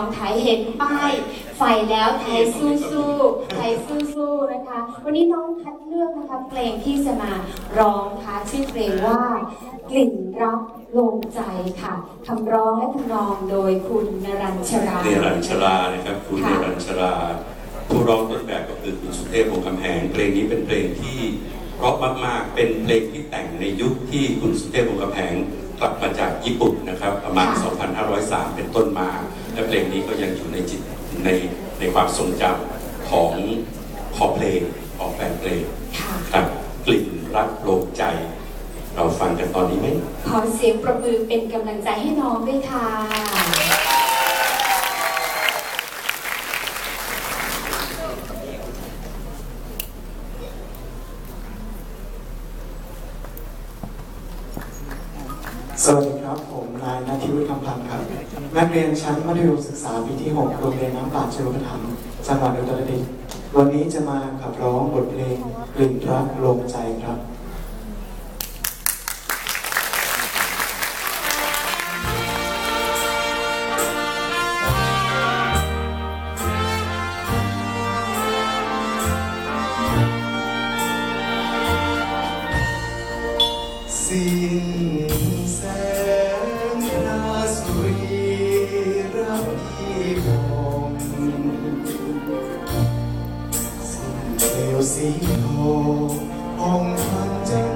ของไทยเห็นป้ายไฟแล้วไทยสู้สู้ไทยสู้สู้นะคะ วันนี้น้องคัดเลือกนะคะเพลงที่จะมาร้องค่ะชื่อเพลงว่ากลิ่นรักลงใจค่ะคำร้องและทำนองโดยคุณนรัญชราเนรัญชรานะครับคุณเนค่ะรัญชราผู้ร้องต้นแบบก็คือคุณสุเทพวงศ์คำแหงเพลงนี้เป็นเพลงที่เพราะมากๆเป็นเพลงที่แต่งในยุคที่คุณสุเทพวงศ์คำแหงกลับมาจากญี่ปุ่นนะครับประมาณ 2503 เป็นต้นมา และเพลงนี้ก็ยังอยู่ในจิตในในความทรงจำของคอเพลงของแฟนเพลงค่ะครับกลิ่นรักโลงใจ เราฟังกันตอนนี้ไหมขอเสียงประมือเป็นกำลังใจให้น้องด้วยค่ะ สวัสดีครับ ผมนายนาทิวุฒิคำพันธ์ครับ นักเรียนชั้นมัธยมศึกษาปีที่ 6 โรงเรียนน้ำป่าชลประทานจังหวัดอุตรดิตถ์วันนี้จะมาขับร้องบทเพลงกลิ่นรักลงใจครับ เปลวสี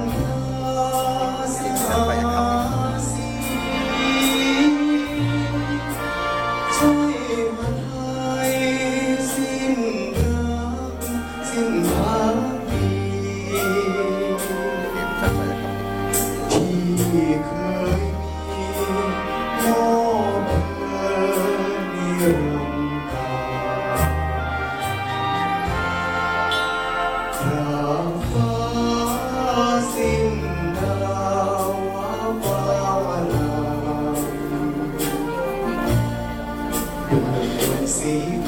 ด้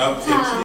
ฟัง